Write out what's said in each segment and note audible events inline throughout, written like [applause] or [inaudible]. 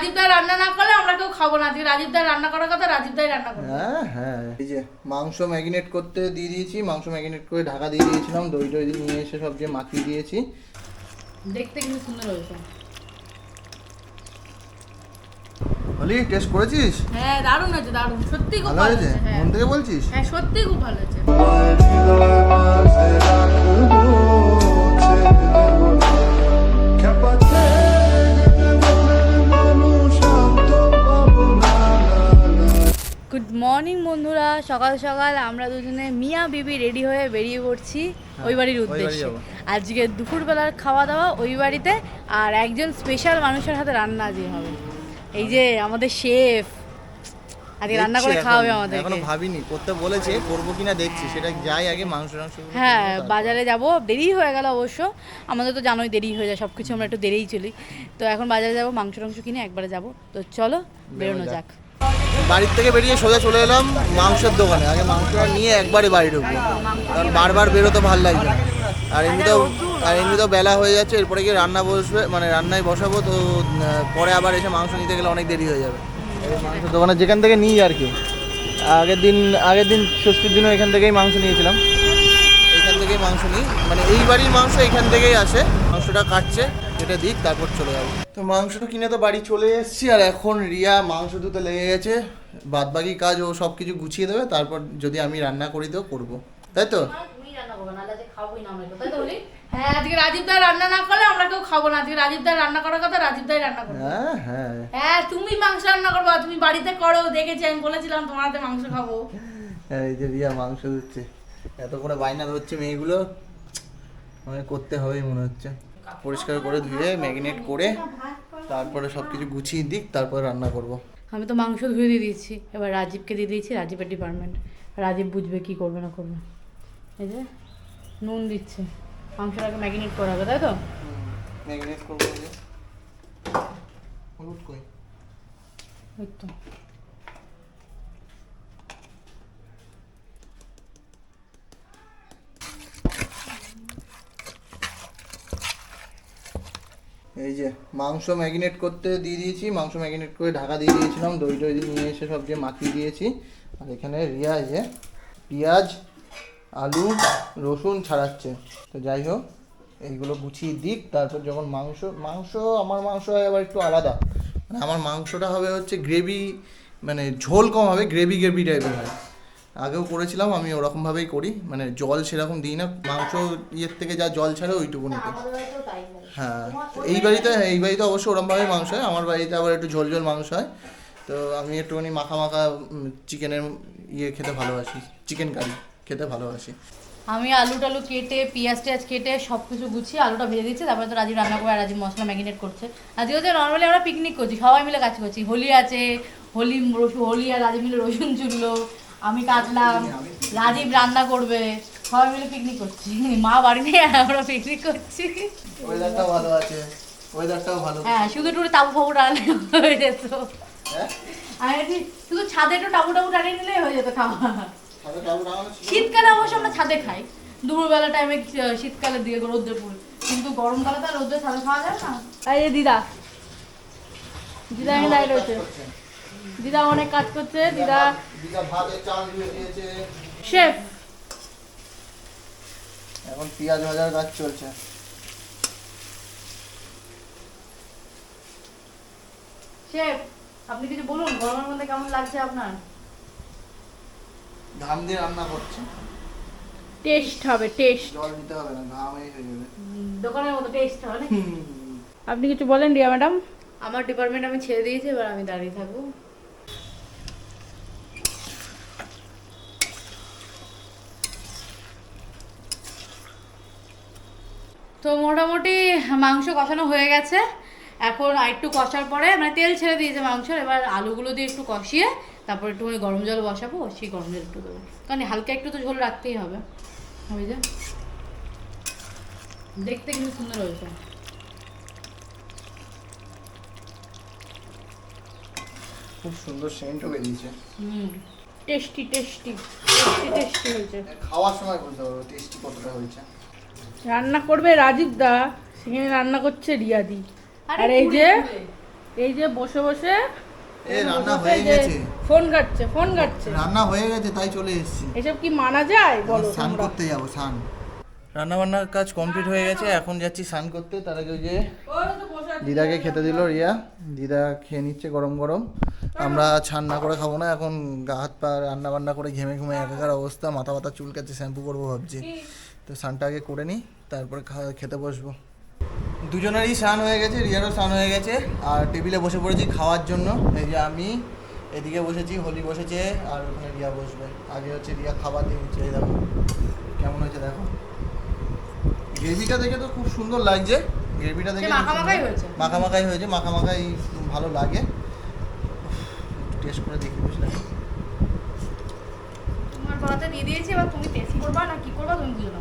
রাজীব দা রান্না না করলে আমরা কেউ খাব না। আজকে রাজীব দা রান্না করার কথা রাজীব দাই রান্না করবে। হ্যাঁ হ্যাঁ। এই যে মাংস ম্যাগিনেট করতে দিয়ে দিয়েছি মাংস ম্যাগিনেট করে ঢাকা দিয়ে দিয়েছিলাম দই টই নিয়ে এসে সব যে মাখিয়ে দিয়েছি। দেখতে কিন্তু সুন্দর হয়েছে। বলি টেস্ট করেছিস? হ্যাঁ দারুণ হয়েছে দারুণ। সত্যি খুব ভালো হয়েছে? হ্যাঁ। মন থেকে বলছিস? হ্যাঁ সত্যি খুব ভালো হয়েছে। সকাল সকাল আমরা দুজনে মিয়া বিবি রেডি হয়ে বেরিয়ে পড়ছি ওই বাড়ির উদ্দেশ্যে। আজকে দুপুরবেলার খাওয়া দাওয়া ওই বাড়িতে আর একজন স্পেশাল মানুষের হাতে রান্না আজকে হবে। এই যে আমাদের শেফ আজকে রান্না করে খাওয়াবে এখন, আমাদেরকে। এখনও ভাবিনি করতে বলেছে করব কিনা দেখছি সেটা যাই আগে মাংস টাংস হ্যাঁ বাজারে যাব দেরি হয়ে গেল অবশ্য। আমাদের তো জানোই দেরি হয়ে যায় সব কিছু আমরা একটু দেরিই চলি। তো এখন বাজারে যাব মাংস টাংস কিনে একবারে যাব। তো চলো বেরোনো যাক। বাড়ির থেকে বেরিয়ে সোজা চলে এলাম মাংসের দোকানে। আগে মাংসটা নিয়ে একবারে বাড়ি ঢুকবো। কারণ বারবার বেরোতে ভালো লাগবে আর এমনিতেও আর এমনিতেও বেলা হয়ে যাচ্ছে, এরপরে গিয়ে রান্না বসবে মানে রান্নায় বসাবো, তো পরে আবার এসে মাংস নিতে গেলে অনেক দেরি হয়ে যাবে। মাংসের দোকানে যেখান থেকে নিই আর কি। আগের দিন আগের দিন ষষ্ঠীর দিনও এখান থেকেই মাংস নিয়েছিলাম। এখান থেকেই মাংস নিই। মানে এই বাড়ির মাংস এখান থেকেই আসে। মাংসটা কাটছে। কেটে দিক তারপর চলে যাব। তো মাংসটা কিনে তো বাড়ি চলে এসেছি আর এখন রিয়া মাংস ধুতে লেগে গেছে বাদ বাকি কাজ ও সব কিছু গুছিয়ে দেবে তারপর যদি আমি রান্না করি তো করব। তাই তো? হ্যাঁ আজকে রাজীব দা রান্না না করলে আমরা কেউ খাব না আজকে রাজীব দা রান্না করার কথা রাজীব দাই রান্না করবে। হ্যাঁ হ্যাঁ। হ্যাঁ তুমি মাংস রান্না করবা তুমি বাড়িতে করো দেখেছি আমি বলেছিলাম তোমার হাতে মাংস খাব। হ্যাঁ, এই যে রিয়া মাংস ধুচ্ছে এত করে বায়না ধরছে মেয়েগুলো আমাকে করতে হবেই মনে হচ্ছে। পরিষ্কার করে ধুয়ে ম্যাগনেট করে তারপরে সব কিছু গুছিয়ে দিক তারপরে রান্না করব। আমি তো মাংস ধুয়ে দিয়ে দিয়েছি। এবার রাজীবকে দিয়ে দিয়েছি রাজীবের ডিপার্টমেন্ট রাজীব বুঝবে কি করবে না করবে। এই যে নুন দিচ্ছে। মাংসটাকে ম্যাগনেট করা হবে তাই তো? ম্যাগনেট করব। হলুদ কই? ওই তো। এই যে মাংস ম্যাগনেট করতে দিয়ে দিয়েছি, মাংস ম্যাগনেট করে ঢাকা দিয়ে দিয়েছিলাম, দই টই নিয়ে এসে সব যে মাখিয়ে দিয়েছি। আর এখানে রিয়া যে পেঁয়াজ, আলু, রসুন ছাড়াচ্ছে। তো যাই হোক, এইগুলো গুছিয়ে দিক, তারপর যখন মাংস মাংস, আমার মাংস হয় আবার একটু আলাদা। মানে আমার মাংসটা হবে হচ্ছে গ্রেভি মানে ঝোল কম হবে গ্রেভি গ্রেভি টাইপের হয়। আগেও করেছিলাম আমি ওরকমভাবেই করি। মানে জল সেরকম দিই না মাংস ইয়ের থেকে যা জল ছাড়ে ওইটুকুনিতে হ্যাঁ। এই বাড়িতে এই বাড়িতে অবশ্য ওরমভাবে মাংস হয় আমার বাড়িতে আবার একটু ঝোল ঝোল মাংস হয়। তো আমি একটুখানি মাখা মাখা চিকেনের ইয়ে খেতে ভালোবাসি চিকেন কারি খেতে ভালোবাসি। আমি আলু টালু কেটে পেঁয়াজ টেয়াজ কেটে সব কিছু গুছিয়ে আলুটা ভেজে দিচ্ছি তারপরে তো রাজীব রান্না করে রাজীব মশলা ম্যাগিনেট করছে। আজকে হচ্ছে নর্মালি আমরা পিকনিক করছি সবাই মিলে কাজ করছি। হোলি আছে হোলি রসুন হোলি আর রাজীব মিলে রসুন চুললো আমি কাটলাম রাজীব রান্না করবে। সবাই মিলে পিকনিক করছি। মা বাড়ি নেই আমরা পিকনিক করছি। ওয়েদারটাও ভালো আছে। ওয়েদারটাও ভালো। হ্যাঁ শুধু একটু তাবু ফাবু টানলে হয়ে যেত। হ্যাঁ? আর শুধু ছাদে একটু টাবু টাবু টানিয়ে নিলেই হয়ে যেত খাওয়া? শীতকালে অবশ্য আমরা ছাদে খাই। দুপুরবেলা টাইমে শীতকালে দিয়ে রোদ্রে পুরো কিন্তু গরমকালে তো আর রোদ্রে ছাদে খাওয়া যায় না। তাই দিদা। দিদা এখানে দাঁড়িয়ে রয়েছে। দিদা অনেক কাজ করছে দিদা দিদা ভাতে চাল দিয়ে দিয়েছে। শেফ। এখন পেঁয়াজ ভাজার কাজ চলছে। শেফ আপনি কিছু বলুন গরমের মধ্যে কেমন লাগছে আপনার? ঘাম দিয়ে রান্না করছে। টেস্ট হবে টেস্ট। জল দিতে হবে না ঘামেই হয়ে যাবে। দোকানের মতো টেস্ট হবে আপনি কিছু বলেন রিয়া ম্যাডাম? আমার ডিপার্টমেন্ট আমি ছেড়ে দিয়েছি এবার আমি দাঁড়িয়ে থাকব। তো মোটামুটি মাংস কষানো হয়ে গেছে। এখন আর একটু কষার পরে মানে তেল ছেড়ে দিয়েছে মাংসের এবার আলুগুলো দিয়ে একটু কষিয়ে তারপর একটু গরম জল বসাবো সেই গরম জল একটু দেবো। কারণ হালকা একটু তো ঝোল রাখতেই হবে। ওই যে? দেখতে কিন্তু সুন্দর হয়েছে। খুব সুন্দর সেন্টও বেরিয়েছে। হুম। টেস্টি টেস্টি টেস্টি টেস্টি হয়েছে। খাওয়ার সময় বুঝতে পারব টেস্টি কতটা হয়েছে। রান্না করবে রাজীব দা সেখানে রান্না করছে রিয়াদি। আরে আর এই যে। এই যে বসে বসে এ রান্না হয়ে গেছে। ফোন ঘাটছে ফোন ঘাটছে। রান্না হয়ে গেছে তাই চলে এসেছি। এসব কি মানা যায়? বলো স্নান করতে যাব স্নান। রান্না বান্নার কাজ কমপ্লিট হয়ে গেছে এখন যাচ্ছি স্নান করতে। তার আগে যে দিদাকে খেতে দিল রিয়া। দিদা খেয়ে নিচ্ছে গরম গরম। আমরা ছান না করে খাব না এখন গা হাত পা রান্না বান্না করে ঘেমে ঘুমে একাকার অবস্থা মাথা ব্যথা চুলকাচ্ছে শ্যাম্পু করব ভাবছি। তো স্নানটা আগে করে নিই তারপরে খেতে বসবো। দুজনেরই স্নান হয়ে গেছে রিয়ারও স্নান হয়ে গেছে আর টেবিলে বসে পড়েছি খাওয়ার জন্য। এই যে আমি এদিকে বসেছি হোলি বসেছে আর ওখানে রিয়া বসবে। আগে হচ্ছে রিয়া খাবার দিয়ে নিচ্ছে এই দেখো। কেমন হয়েছে দেখো। গ্রেভিটা দেখে তো খুব সুন্দর লাগছে। গ্রেভিটা দেখে মাখামাখাই হয়েছে। মাখামাখাই ভালো লাগে। টেস্ট করে দেখি বুঝলে তোমার দিয়ে দিয়েছি এবার তুমি টেস্ট করবা না কি করবা তুমি বুঝো না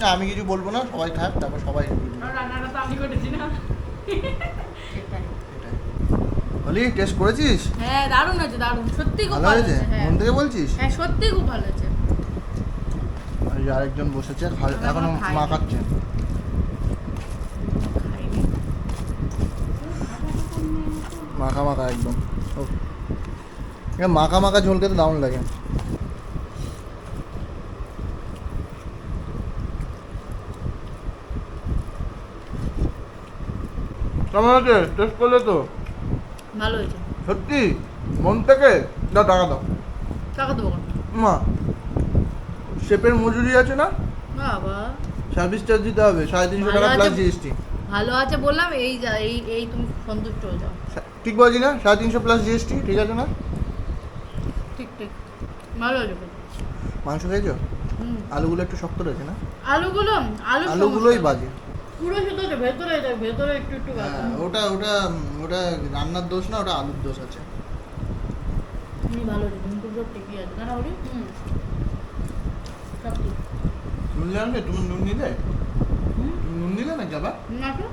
না আমি কিছু বলব না সবাই খাক তারপর সবাই তো হোলি টেস্ট করেছিস? হ্যাঁ দারুণ হয়েছে দারুণ। সত্যি খুব ভালো হয়েছে? হ্যাঁ। মন থেকে বলছিস? হ্যাঁ সত্যি খুব ভালো হয়েছে। আর যে আরেকজন বসেছে এখনও। মাখাচ্ছে। মাখা মাখা একদম। মাখা মাখা ঝোল খেতে দারুণ লাগে। কেমন আছে টেস্ট করলে তো? ভালো হয়েছে। সত্যি? মন থেকে? দাও টাকা দাও। টাকা দেবো মা শেপের মজুরি আছে না? বাবা। সার্ভিস চার্জ দিতে হবে সাড়ে তিনশো টাকা প্লাস আছে। জিএসটি ভালো আছে বললাম এই যা এই এই তুমি সন্তুষ্ট হয়ে যাও। ঠিক বলছি না? সাড়ে তিনশো প্লাস জিএসটি ঠিক আছে না? ঠিক ঠিক। ভালো খুব। মাংস খেয়েছো? হুম। আলুগুলো একটু শক্ত রয়েছে না? আলুগুলো আলু আলুগুলোই বাজে। পুরো ভেতরে এটা ভেতরে একটু একটু হ্যাঁ, ওটা ওটা ওটা রান্নার দোষ না ওটা আলুর দোষ আছে। তুমি ভালো হয়েছে সব ঠিকই আছে। না ওরি সব ঠিক। নুন জানবে তুমি নুন নিলে? নুন নিলে না যাবা না তো।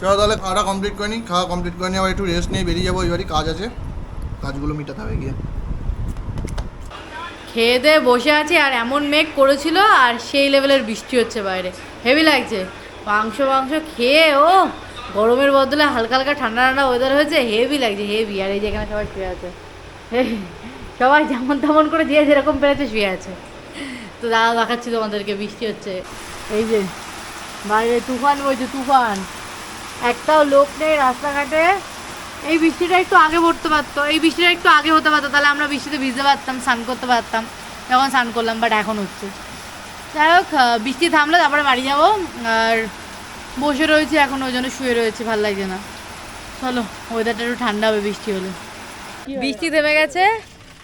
চলো তাহলে খাওয়াটা কমপ্লিট করে নিই। খাওয়া কমপ্লিট করে নিই আবার একটু রেস্ট নিয়ে বেরিয়ে যাব। এবারই কাজ আছে। কাজগুলো মিটাতে হবে গিয়ে। খেয়ে দিয়ে বসে আছি আর এমন মেঘ করেছিল আর সেই লেভেলের বৃষ্টি হচ্ছে বাইরে। হেভি লাগছে। মাংস মাংস খেয়ে, ও, গরমের বদলে হালকা হালকা ঠান্ডা ঠান্ডা ওয়েদার হয়েছে। হেভি লাগছে হেভি আর এই যে এখানে সবাই শুয়ে আছে। সবাই যেমন তেমন করে যে যেরকম পেরেছে শুয়ে আছে। তো দাদা দেখাচ্ছি তোমাদেরকে, বৃষ্টি হচ্ছে। এই যে, বাইরে তুফান বইছে, তুফান। একটাও লোক নেই রাস্তাঘাটে। এই বৃষ্টিটা একটু আগে পড়তে পারতো। এই বৃষ্টিটা একটু আগে হতে পারতো তাহলে আমরা বৃষ্টিতে ভিজতে পারতাম স্নান করতে পারতাম। যখন স্নান করলাম বাট এখন হচ্ছে। যাই হোক বৃষ্টি থামলে তারপরে বাড়ি যাব। আর বসে রয়েছে এখন ওই জন্য শুয়ে রয়েছে ভালো লাগছে না। চলো ওয়েদারটা একটু ঠান্ডা হবে বৃষ্টি হলে। বৃষ্টি থেমে গেছে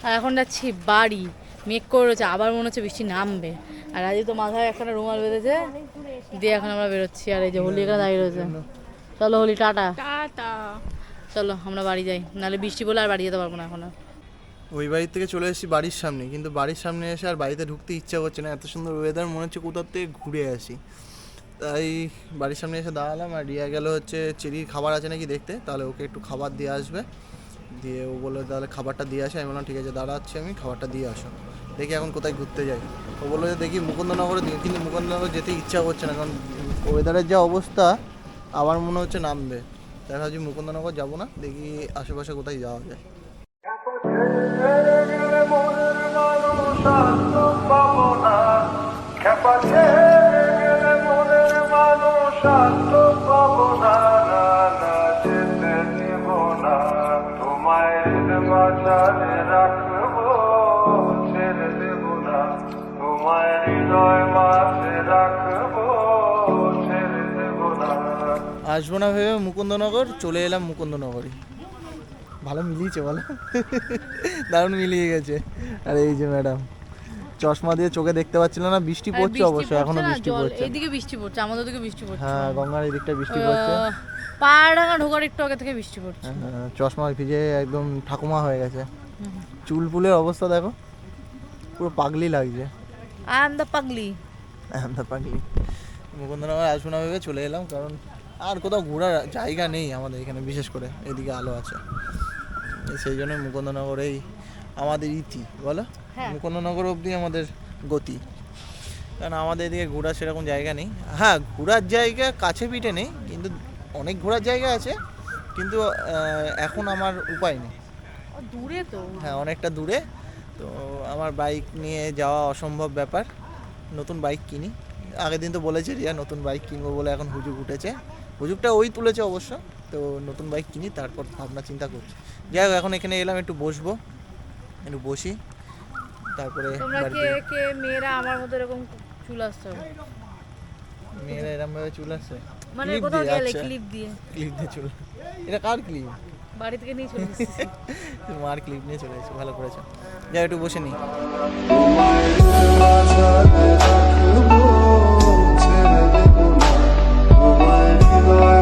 আর এখন যাচ্ছি বাড়ি। মেঘ করে রয়েছে আবার মনে হচ্ছে বৃষ্টি নামবে। আর আজকে তো মাথায় একটা রুমাল বেঁধেছে দিয়ে এখন আমরা বেরোচ্ছি। আর এই যে হোলি এখানে দাঁড়িয়ে রয়েছে। চলো হোলি টাটা। টাটা। চলো, আমরা বাড়ি যাই। নাহলে বৃষ্টি বলে আর বাড়ি যেতে পারব না এখন। আর। ওই বাড়ির থেকে চলে এসেছি বাড়ির সামনে, কিন্তু বাড়ির সামনে এসে আর বাড়িতে ঢুকতে ইচ্ছা করছে না। এত সুন্দর ওয়েদার মনে হচ্ছে কোথাও থেকে ঘুরে আসি। তাই বাড়ির সামনে এসে দাঁড়ালাম, আর রিয়া গেল হচ্ছে চেরির খাবার আছে নাকি দেখতে। তাহলে ওকে একটু খাবার দিয়ে আসবে। দিয়ে ও বলল, তাহলে খাবারটা দিয়ে আসে। আমি বললাম, ঠিক আছে, দাঁড়াচ্ছি আমি, খাবারটা দিয়ে আসো। দেখি এখন কোথায় ঘুরতে যাই। ও বলল যে, দেখি মুকুন্দনগরে কিন্তু মুকুন্দনগর যেতে ইচ্ছা করছে না, কারণ ওয়েদারের যা অবস্থা আবার মনে হচ্ছে নামবে। তাই ভাবছি মুকুন্দনগর যাব না। দেখি আশেপাশে কোথায় যাওয়া যায়। আসব না ভেবে মুকুন্দনগর চলে এলাম মুকুন্দনগরই ভালো মিলিয়েছে বলো। দারুণ মিলিয়ে গেছে। আর এই যে ম্যাডাম চশমা দিয়ে চোখে দেখতে পাচ্ছিল না বৃষ্টি পড়ছে অবশ্য এখনও বৃষ্টি পড়ছে। এদিকে বৃষ্টি পড়ছে আমাদের দিকে বৃষ্টি পড়ছে। হ্যাঁ গঙ্গার এই দিকটা বৃষ্টি পড়ছে। আহ, পাহাড়ডাঙ্গা ঢোকার একটু আগে থেকে বৃষ্টি পড়ছে। হ্যাঁ, চশমা ভিজে একদম ঠাকুমা হয়ে গেছে। চুল ফুলের অবস্থা দেখো পুরো পাগলি লাগছে। আই এম দ্য পাগলি। আমরা পাগলি। মুকুন্দনগর আসব না ভেবে চলে এলাম কারণ আর কোথাও ঘোরার জায়গা নেই আমাদের এখানে বিশেষ করে এদিকে আলো আছে। সেই জন্য মুকুন্দনগরেই আমাদের ইতি বলো? হ্যাঁ। মুকুন্দনগর অবধি আমাদের গতি। কারণ আমাদের এদিকে ঘোরার সেরকম জায়গা নেই। হ্যাঁ ঘোরার জায়গা কাছে পিঠে নেই কিন্তু অনেক ঘোরার জায়গা আছে কিন্তু এখন আমার উপায় নেই। দূরে তো। হ্যাঁ অনেকটা দূরে। তো আমার বাইক নিয়ে যাওয়া অসম্ভব ব্যাপার। নতুন বাইক কিনি। আগের দিন তো বলেছে রিয়া নতুন বাইক কিনবো বলে এখন হুজুক উঠেছে। হুজুগটা ওই তুলেছে অবশ্য তো নতুন বাইক কিনি তারপর ভাবনা চিন্তা করছি। যাই হোক এখন এখানে এলাম একটু বসবো একটু বসি তারপরে তোমরা কে কে মেয়েরা আমার মতো এরকম চুল আসছো? মেয়েরা এরম ভাবে চুল আসছে? মানে কোথাও দিয়ে, গেলে আচ্ছা। ক্লিপ দিয়ে। ক্লিপ দিয়ে চুল। এটা কার ক্লিপ বাড়ি থেকে নিয়ে চলে এসেছি। মার ক্লিপ নিয়ে চলে এসেছে ভালো করেছে। যাই একটু বসে নি। জীবনে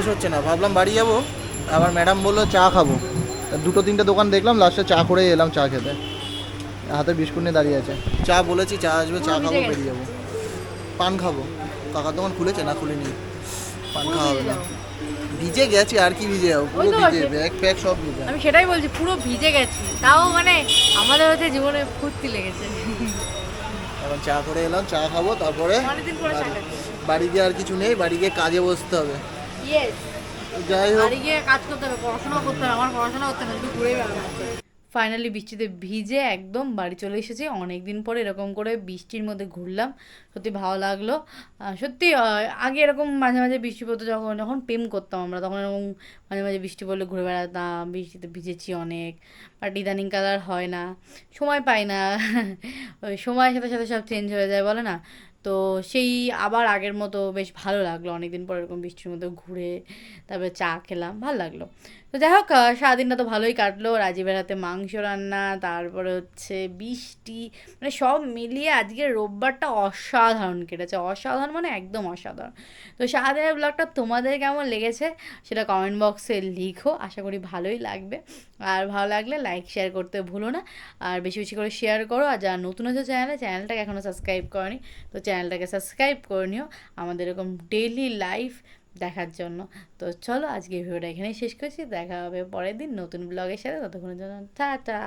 শেষ হচ্ছে না। ভাবলাম বাড়ি যাব আবার ম্যাডাম বলল চা খাব। দুটো তিনটে দোকান দেখলাম লাস্টে চা করেই এলাম চা খেতে। হাতে বিস্কুট নিয়ে দাঁড়িয়ে আছে। চা বলেছি চা আসবে চা খাব বেরিয়ে যাব। পান খাব। কাকার দোকান খুলেছে? না খুলে খুলেনি। পান খাওয়া হবে না। ভিজে গেছি আর কি ভিজে যাব? পুরো ভিজে ব্যাগ ফ্যাগ সব ভিজে। আমি সেটাই বলছি পুরো ভিজে গেছি। তাও মানে আমাদের হচ্ছে জীবনে ফুর্তি লেগেছে। এখন চা করে এলাম চা খাব তারপরে বাড়ি- গিয়ে আর কিছু নেই বাড়ি গিয়ে কাজে বসতে হবে। যাই হোক। গিয়ে কাজ করতে হবে পড়াশোনা করতে হবে আমার পড়াশোনা করতে হবে শুধু বেড়ানো ফাইনালি বৃষ্টিতে ভিজে একদম বাড়ি চলে এসেছি। অনেক দিন পরে এরকম করে বৃষ্টির মধ্যে ঘুরলাম। সত্যি ভালো লাগল। সত্যি আগে এরকম মাঝে মাঝে বৃষ্টি পড়তো যখন যখন প্রেম করতাম আমরা তখন এরকম মাঝে মাঝে বৃষ্টি পড়লে ঘুরে বেড়াতাম। বৃষ্টিতে ভিজেছি অনেক বাট ইদানিং কালার হয় না সময় পাই না। [laughs] ওই সময়ের সাথে সাথে সব চেঞ্জ হয়ে যায় বলে না? তো সেই আবার আগের মতো বেশ ভালো লাগল। অনেকদিন পর এরকম বৃষ্টির মধ্যে ঘুরে তারপরে চা খেলাম, ভালো লাগল। তো যাই হোক সারাদিনটা তো ভালোই কাটলো। রাজীবের হাতে মাংস রান্না, তারপরে হচ্ছে বৃষ্টি মানে সব মিলিয়ে আজকে রোববারটা অসাধারণ কেটেছে। অসাধারণ মানে একদম অসাধারণ। তো সারাদিনের ব্লগটা তোমাদের কেমন লেগেছে সেটা কমেন্ট বক্সে লিখো। আশা করি ভালোই লাগবে। আর ভালো লাগলে লাইক শেয়ার করতে ভুলো না। আর বেশি বেশি করে শেয়ার করো। আর যারা নতুন আছে চ্যানেলে চ্যানেলটাকে এখনও সাবস্ক্রাইব করনি, তো চ্যানেলটাকে সাবস্ক্রাইব করে নিও। আমাদের এরকম ডেইলি লাইফ দেখার জন্য। তো চলো আজকে ভিডিওটা এখানেই শেষ করছি। দেখা হবে পরের দিন নতুন ব্লগের সাথে। ততক্ষণের জন্য টাটা!